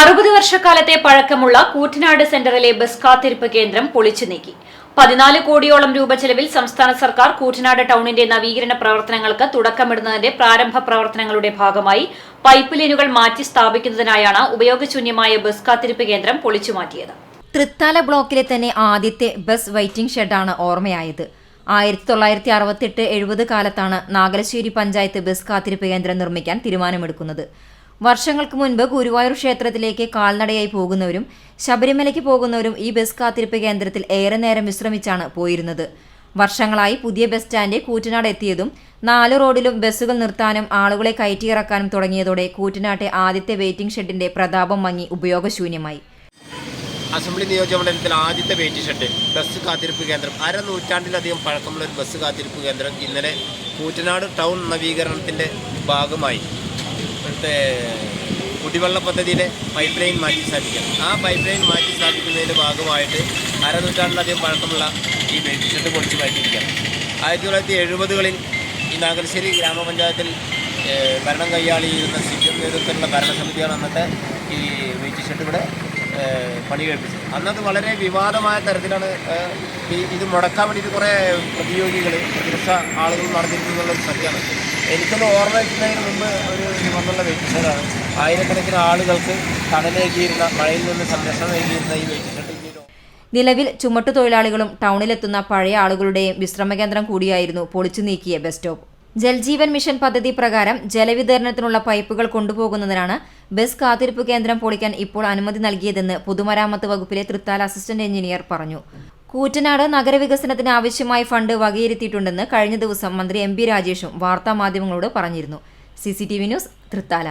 അറുപത് വർഷക്കാലത്തെ പഴക്കമുള്ള കൂറ്റനാട് സെന്ററിലെ ബസ് കാത്തിരിപ്പ് കേന്ദ്രം പൊളിച്ചു നീക്കി. പതിനാല് കോടിയോളം രൂപ ചെലവിൽ സംസ്ഥാന സർക്കാർ കൂറ്റനാട് ടൌണിന്റെ നവീകരണ പ്രവർത്തനങ്ങൾക്ക് തുടക്കമിടുന്നതിന്റെ പ്രാരംഭ പ്രവർത്തനങ്ങളുടെ ഭാഗമായി പൈപ്പ് ലൈനുകൾ മാറ്റി സ്ഥാപിക്കുന്നതിനായാണ് ഉപയോഗശൂന്യമായ ബസ് കാത്തിരിപ്പ് കേന്ദ്രം പൊളിച്ചുമാറ്റിയത് തൃത്താല ബ്ലോക്കിലെ തന്നെ ആദ്യത്തെ ബസ് വെയിറ്റിംഗ് ഷെഡാണ് ഓർമ്മയായത്. ആയിരത്തി തൊള്ളായിരത്തി അറുപത്തെട്ട് എഴുപത് കാലത്താണ് നാഗലശ്ശേരി പഞ്ചായത്ത് ബസ് കാത്തിരിപ്പ് കേന്ദ്രം നിർമ്മിക്കാൻ തീരുമാനമെടുക്കുന്നത്. വർഷങ്ങൾക്ക് മുൻപ് ഗുരുവായൂർ ക്ഷേത്രത്തിലേക്ക് കാൽനടയായി പോകുന്നവരും ശബരിമലയ്ക്ക് പോകുന്നവരും ഈ ബസ് കാത്തിരിപ്പ് കേന്ദ്രത്തിൽ ഏറെ നേരം വിശ്രമിച്ചാണ് പോയിരുന്നത്. വർഷങ്ങളായി പുതിയ ബസ് സ്റ്റാൻഡ് കൂറ്റനാട് എത്തിയതും നാല് റോഡിലും ബസ്സുകൾ നിർത്താനും ആളുകളെ കയറ്റിയിറക്കാനും തുടങ്ങിയതോടെ കൂറ്റനാട്ടെ ആദ്യത്തെ വെയിറ്റിംഗ് ഷെഡിന്റെ പ്രതാപം മങ്ങി ഉപയോഗശൂന്യമായി. അസംബ്ലി നിയോജകമണ്ഡലത്തിൽ ആദ്യത്തെ വെയിറ്റിംഗ് ഷെഡ് ബസ് കാത്തിരിപ്പ് കേന്ദ്രം. അര നൂറ്റാണ്ടിലധികം പഴക്കമുള്ള ഒരു ബസ് കാത്തിരിപ്പ് കേന്ദ്രം ഇന്നലെ കൂറ്റനാട് ടൗൺ നവീകരണത്തിന്റെ ഭാഗമായി. ഇവിടുത്തെ കുടിവെള്ള പദ്ധതിയിലെ പൈപ്പ് ലൈൻ മാറ്റി സ്ഥാപിക്കാം ആ പൈപ്പ് ലൈൻ മാറ്റി സ്ഥാപിക്കുന്നതിന്റെ ഭാഗമായിട്ട് അര നൂറ്റാണ്ടിലധികം പഴക്കമുള്ള ഈ വെയിറ്റ് പൊളിച്ച് മാറ്റിയിരിക്കുകയാണ്. ആയിരത്തി തൊള്ളായിരത്തി എഴുപതുകളിൽ ഈ നാഗരശ്ശേരി ഗ്രാമപഞ്ചായത്തിൽ ഭരണം കൈയാളിയിരുന്ന സി പി എം നേതൃത്വത്തിലുള്ള ഭരണസമിതിയാണ് അന്നത്തെ ഈ വെയിറ്റ് ഇവിടെ പണി കഴിപ്പിച്ചത് അന്നത് വളരെ വിവാദമായ തരത്തിലാണ് ഇത് മുടക്കാൻ വേണ്ടിയിട്ട് കുറേ പ്രതിയോഗികൾ പ്രതിപക്ഷ ആളുകൾ നടന്നിരുന്നു സത്യമാണ്. എനിക്കൊന്ന് ഓർമ്മ വയ്ക്കുന്നതിന് മുമ്പ് ഒരു വന്നുള്ള വെയിറ്റിഷേഡാണ് ആയിരക്കണക്കിന് ആളുകൾക്ക് തണലേകിയിരുന്ന മഴയിൽ നിന്ന് സംരക്ഷണം നൽകിയിരുന്ന ഈ വെയിറ്റിഷേഡ് ഇനി ഒരു നിലവിൽ ചുമട്ടുതൊഴിലാളികളും ടൗണിലെത്തുന്ന പഴയ ആളുകളുടെയും വിശ്രമകേന്ദ്രം കൂടിയായിരുന്നു പൊളിച്ചു നീക്കിയ ബസ് സ്റ്റോപ്പ്. ജൽജീവൻ മിഷൻ പദ്ധതി പ്രകാരം ജലവിതരണത്തിനുള്ള പൈപ്പുകൾ കൊണ്ടുപോകുന്നതിനാണ് ബസ് കാത്തിരിപ്പ് കേന്ദ്രം പൊളിക്കാൻ ഇപ്പോൾ അനുമതി നൽകിയതെന്ന് പൊതുമരാമത്ത് വകുപ്പിലെ തൃത്താല അസിസ്റ്റന്റ് എഞ്ചിനീയർ പറഞ്ഞു. കൂറ്റനാട് നഗരവികസനത്തിന് ആവശ്യമായ ഫണ്ട് വകയിരുത്തിയിട്ടുണ്ടെന്ന് കഴിഞ്ഞ ദിവസം മന്ത്രി എം പി രാജേഷും വാർത്താമാധ്യമങ്ങളോട് പറഞ്ഞിരുന്നു. C C T V news Thrithala.